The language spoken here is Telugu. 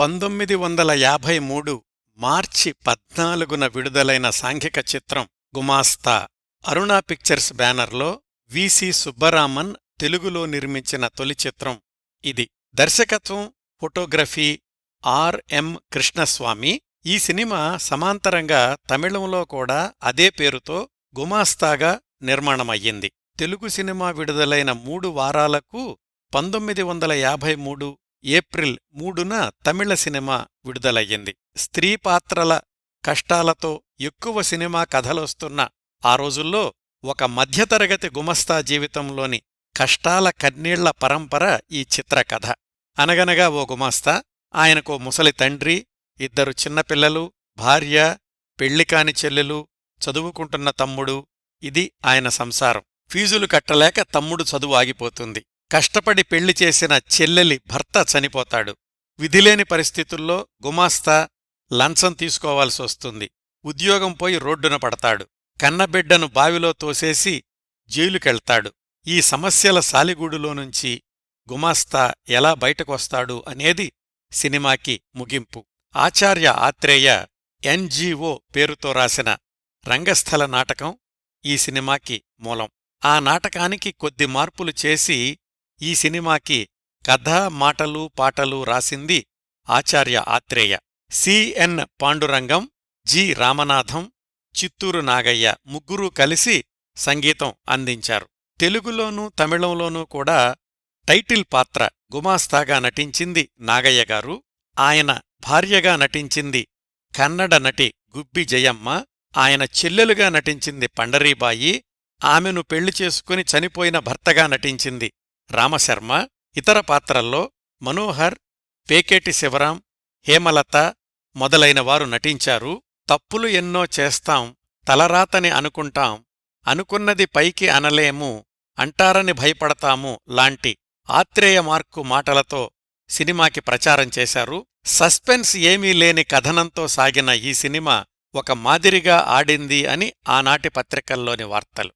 పంతొమ్మిది వందల యాభై మూడు మార్చి పద్నాలుగున విడుదలైన సాంఘిక చిత్రం గుమాస్తా అరుణా పిక్చర్స్ బ్యానర్లో విసి సుబ్బరామన్ తెలుగులో నిర్మించిన తొలి చిత్రం ఇది. దర్శకత్వం ఫోటోగ్రఫీ ఆర్ఎం కృష్ణస్వామి. ఈ సినిమా సమాంతరంగా తమిళంలో కూడా అదే పేరుతో గుమాస్తాగా నిర్మాణమయ్యింది. తెలుగు సినిమా విడుదలైన మూడు వారాలకు పంతొమ్మిది వందల యాభై మూడు ఏప్రిల్ మూడున తమిళ సినిమా విడుదలయ్యింది. స్త్రీ పాత్రల కష్టాలతో ఎక్కువ సినిమా కథలొస్తున్న ఆ రోజుల్లో ఒక మధ్యతరగతి గుమస్తా జీవితంలోని కష్టాల కన్నీళ్ళ పరంపర ఈ చిత్రకథ. అనగనగా ఓ గుమాస్తా ఆయనకో ముసలి తండ్రి ఇద్దరు చిన్నపిల్లలు భార్య పెళ్ళికాని చెల్లెలు చదువుకుంటున్న తమ్ముడు ఇది ఆయన సంసారం. ఫీజులు కట్టలేక తమ్ముడు చదువు ఆగిపోతుంది. కష్టపడి పెళ్ళి చేసిన చెల్లెలి భర్త చనిపోతాడు. విధిలేని పరిస్థితుల్లో గుమాస్తా లంచం తీసుకోవాల్సొస్తుంది ఉద్యోగం పోయి రోడ్డున పడతాడు. కన్నబిడ్డను బావిలో తోసేసి జైలుకెళ్తాడు. ఈ సమస్యల సాలిగూడులో నుంచి గుమాస్తా ఎలా బయటకొస్తాడు అనేది సినిమాకి ముగింపు. ఆచార్య ఆత్రేయ ఎన్జీఓ పేరుతో రాసిన రంగస్థల నాటకం ఈ సినిమాకి మూలం. ఆ నాటకానికి కొద్ది మార్పులు చేసి ఈ సినిమాకి కథ మాటలు పాటలు రాసింది Acharya Atreya. C N Pandurangam G. Ramanatham Chittoor Nagaiah ముగ్గురూ కలిసి సంగీతం అందించారు. తెలుగులోనూ తమిళంలోనూ కూడా టైటిల్ పాత్ర గుమాస్తాగా నటించింది నాగయ్య గారు. ఆయన భార్యగా నటించింది కన్నడ నటి గుబ్బి జయమ్మ. ఆయన చెల్లెలుగా నటించింది పండరీబాయి. ఆమెను పెళ్ళి చేసుకుని చనిపోయిన భర్తగా నటించింది రామశర్మ ఇతర పాత్రల్లో మనోహర్ పేకేటి శివరాం హేమలత మొదలైన వారు నటించారు. తప్పులు ఎన్నో చేస్తాం తలరాతని అనుకుంటాం అనుకున్నది పైకి అనలేము అంటారని భయపడతాము లాంటి ఆత్రేయ మార్కు మాటలతో సినిమాకి ప్రచారం చేశారు. సస్పెన్స్ ఏమీ లేని కథనంతో సాగిన ఈ సినిమా ఒక మాదిరిగా ఆడింది అని ఆనాటి పత్రికల్లోని వార్తలు.